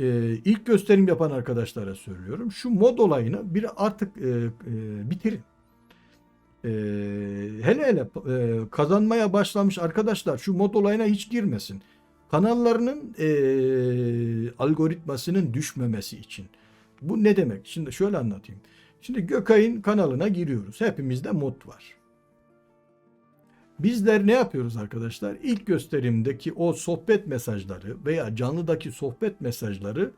e, ilk gösterim yapan arkadaşlara söylüyorum. Şu mod olayını bir artık e, e, bitirin. E, hele hele e, kazanmaya başlamış arkadaşlar şu mod olayına hiç girmesin. Kanallarının e, algoritmasının düşmemesi için. Bu ne demek? Şimdi şöyle anlatayım. Şimdi Gökay'ın kanalına giriyoruz. Hepimizde mod var. Bizler ne yapıyoruz arkadaşlar? İlk gösterimdeki o sohbet mesajları veya canlıdaki sohbet mesajları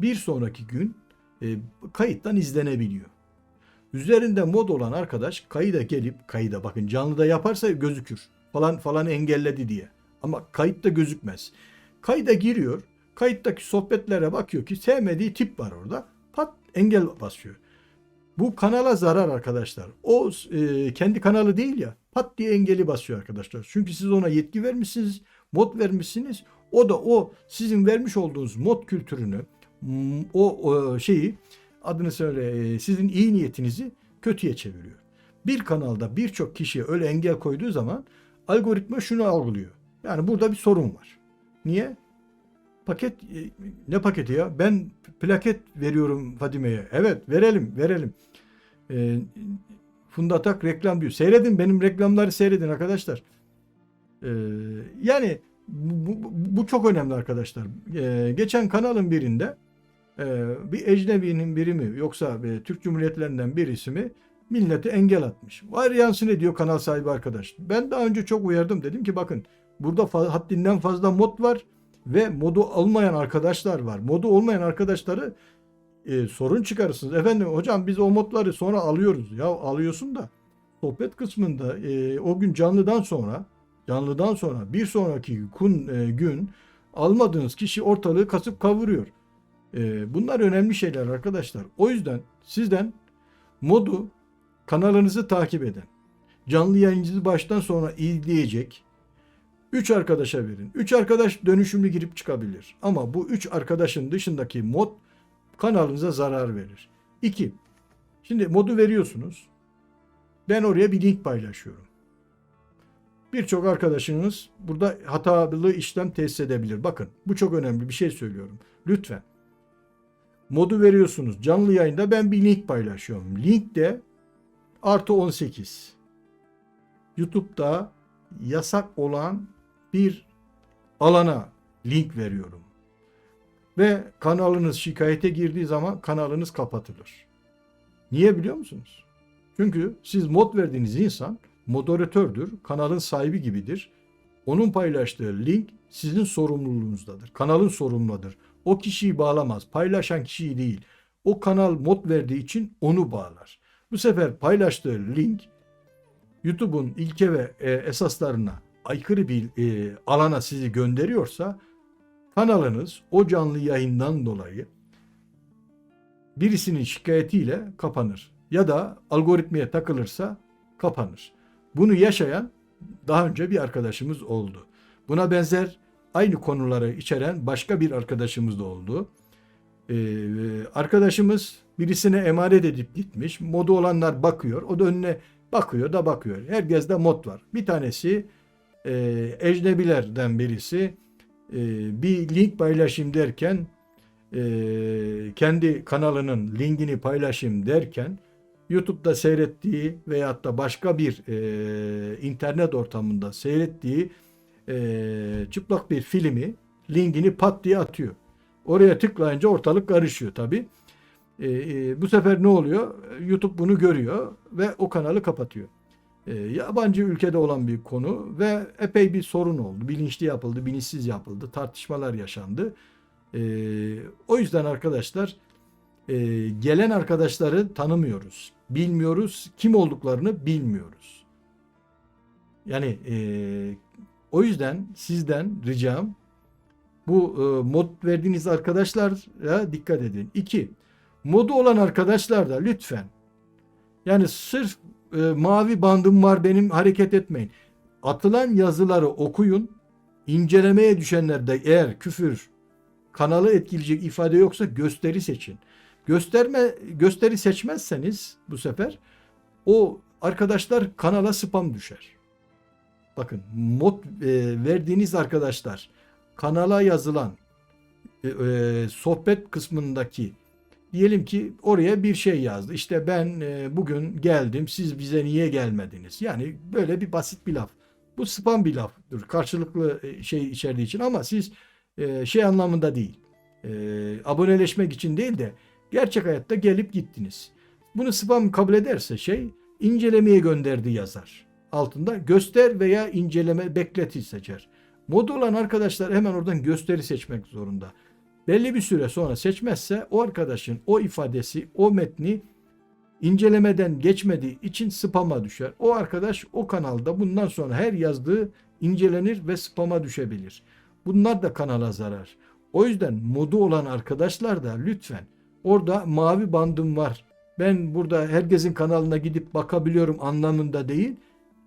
bir sonraki gün e, kayıttan izlenebiliyor. Üzerinde mod olan arkadaş kayıda gelip kayıda bakın canlıda yaparsa gözükür falan falan engelledi diye. Ama kayıtta gözükmez. Kayda giriyor. Kayıttaki sohbetlere bakıyor ki sevmediği tip var orada. Pat engel basıyor. Bu kanala zarar arkadaşlar. O e, kendi kanalı değil ya. Pat diye engeli basıyor arkadaşlar. Çünkü siz ona yetki vermişsiniz, mod vermişsiniz. O da o sizin vermiş olduğunuz mod kültürünü, o, o şeyi adını söyle e, sizin iyi niyetinizi kötüye çeviriyor. Bir kanalda birçok kişiye öyle engel koyduğu zaman algoritma şunu algılıyor. Yani burada bir sorun var. Niye? Paket e, ne paketi ya? Ben plaket veriyorum Fadime'ye. Evet verelim verelim. E, Funda Atak reklam diyor. Seyredin benim reklamları seyredin arkadaşlar. E, yani bu, bu, bu çok önemli arkadaşlar. E, geçen kanalın birinde e, bir ecnebinin biri mi yoksa e, Türk Cumhuriyetlerinden birisi mi millete engel atmış. Var yansın ediyor kanal sahibi arkadaş. Ben daha önce çok uyardım. Dedim ki bakın burada fa- haddinden fazla mod var ve modu olmayan arkadaşlar var. Modu olmayan arkadaşları e, sorun çıkarırsınız. Efendim hocam biz o modları sonra alıyoruz. Ya alıyorsun da sohbet kısmında e, o gün canlıdan sonra canlıdan sonra bir sonraki gün, e, gün almadığınız kişi ortalığı kasıp kavuruyor. E, bunlar önemli şeyler arkadaşlar. O yüzden sizden modu kanalınızı takip eden, canlı yayıncınızı baştan sona izleyecek 3 arkadaşa verin. 3 arkadaş dönüşümlü girip çıkabilir. Ama bu 3 arkadaşın dışındaki mod kanalınıza zarar verir. 2. Şimdi modu veriyorsunuz. Ben oraya bir link paylaşıyorum. Birçok arkadaşınız burada hatalı işlem tesis edebilir. Bakın bu çok önemli bir şey söylüyorum. Lütfen. Modu veriyorsunuz. Canlı yayında ben bir link paylaşıyorum. Link de artı 18. YouTube'da yasak olan bir alana link veriyorum. Ve kanalınız şikayete girdiği zaman kanalınız kapatılır. Niye biliyor musunuz? Çünkü siz mod verdiğiniz insan moderatördür, kanalın sahibi gibidir. Onun paylaştığı link sizin sorumluluğunuzdadır. Kanalın sorumludur. O kişiyi bağlamaz. Paylaşan kişiyi değil. O kanal mod verdiği için onu bağlar. Bu sefer paylaştığı link YouTube'un ilke ve e, esaslarına aykırı bir e, alana sizi gönderiyorsa kanalınız o canlı yayından dolayı birisinin şikayetiyle kapanır. Ya da algoritmaya takılırsa kapanır. Bunu yaşayan daha önce bir arkadaşımız oldu. Buna benzer aynı konuları içeren başka bir arkadaşımız da oldu. Ee, arkadaşımız birisine emanet edip gitmiş. Modu olanlar bakıyor. O da önüne bakıyor da bakıyor. Herkeste mod var. Bir tanesi e, ecnebilerden birisi e, bir link paylaşayım derken e, kendi kanalının linkini paylaşayım derken YouTube'da seyrettiği veyahut da başka bir e, internet ortamında seyrettiği e, çıplak bir filmi linkini pat diye atıyor. Oraya tıklayınca ortalık karışıyor tabi. Bu sefer ne oluyor? YouTube bunu görüyor ve o kanalı kapatıyor. E, yabancı ülkede olan bir konu ve epey bir sorun oldu. Bilinçli yapıldı, bilinçsiz yapıldı, tartışmalar yaşandı. E, o yüzden arkadaşlar e, gelen arkadaşları tanımıyoruz. Bilmiyoruz, kim olduklarını bilmiyoruz. Yani e, o yüzden sizden ricam bu e, mod verdiğiniz arkadaşlara dikkat edin. İki, modu olan arkadaşlar da lütfen yani sırf e, mavi bandım var benim hareket etmeyin. Atılan yazıları okuyun. İncelemeye düşenler de eğer küfür kanalı etkileyecek ifade yoksa gösteri seçin. Gösterme gösteri seçmezseniz bu sefer o arkadaşlar kanala spam düşer. Bakın mod e, verdiğiniz arkadaşlar kanala yazılan e, e, sohbet kısmındaki diyelim ki oraya bir şey yazdı. İşte ben e, bugün geldim siz bize niye gelmediniz? Yani böyle bir basit bir laf. Bu spam bir laftır. Karşılıklı e, şey içerdiği için ama siz e, şey anlamında değil. Aboneleşmek için değil de gerçek hayatta gelip gittiniz. Bunu spam kabul ederse şey incelemeye gönderdi yazar. Altında göster veya inceleme bekleti seçer. Mod olan arkadaşlar hemen oradan gösteri seçmek zorunda. Belli bir süre sonra seçmezse o arkadaşın o ifadesi, o metni incelemeden geçmediği için spama düşer. O arkadaş o kanalda bundan sonra her yazdığı incelenir ve spama düşebilir. Bunlar da kanala zarar. O yüzden modu olan arkadaşlar da lütfen orada mavi bandım var. Ben burada herkesin kanalına gidip bakabiliyorum anlamında değil.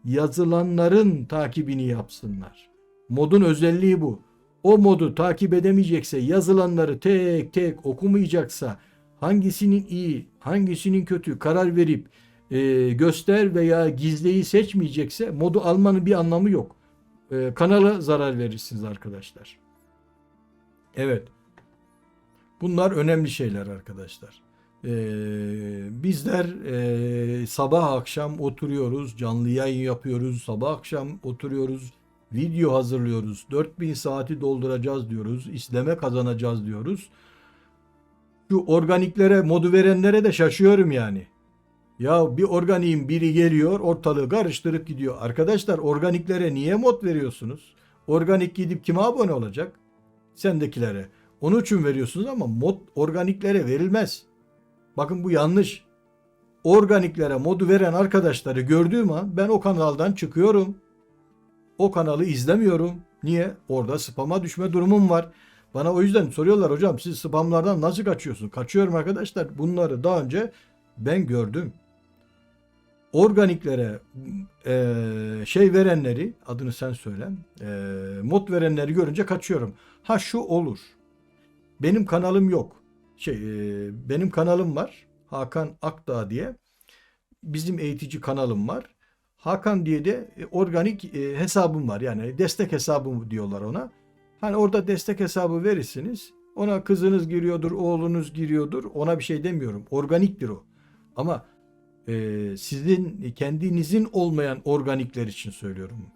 Yazılanların takibini yapsınlar. Modun özelliği bu. O modu takip edemeyecekse, yazılanları tek tek okumayacaksa, hangisinin iyi, hangisinin kötü karar verip e, göster veya gizleyi seçmeyecekse modu almanın bir anlamı yok. E, kanala zarar verirsiniz arkadaşlar. Evet. Bunlar önemli şeyler arkadaşlar. E, bizler e, sabah akşam oturuyoruz, canlı yayın yapıyoruz, sabah akşam oturuyoruz, video hazırlıyoruz, 4000 saati dolduracağız diyoruz, izleme kazanacağız diyoruz. Şu organiklere, modu verenlere de şaşıyorum yani. Ya bir organiğin biri geliyor ortalığı karıştırıp gidiyor. Arkadaşlar organiklere niye mod veriyorsunuz? Organik gidip kime abone olacak? Sendekilere. Onun için veriyorsunuz ama mod organiklere verilmez. Bakın bu yanlış. Organiklere modu veren arkadaşları gördüğüm an ben o kanaldan çıkıyorum. O kanalı izlemiyorum. Niye? Orada spama düşme durumum var. Bana o yüzden soruyorlar hocam siz spamlardan nasıl kaçıyorsun? Kaçıyorum arkadaşlar. Bunları daha önce ben gördüm. Organiklere eee, şey verenleri adını sen söyle eee, mod verenleri görünce kaçıyorum. Ha şu olur. Benim kanalım yok. Şey eee, benim kanalım var. Hakan Akdağ diye. Bizim eğitici kanalım var. Hakan diye de e, organik e, hesabım var. Yani destek hesabı diyorlar ona. Hani orada destek hesabı verirsiniz. Ona kızınız giriyordur, oğlunuz giriyordur. Ona bir şey demiyorum. Organiktir o. Ama e, sizin kendinizin olmayan organikler için söylüyorum.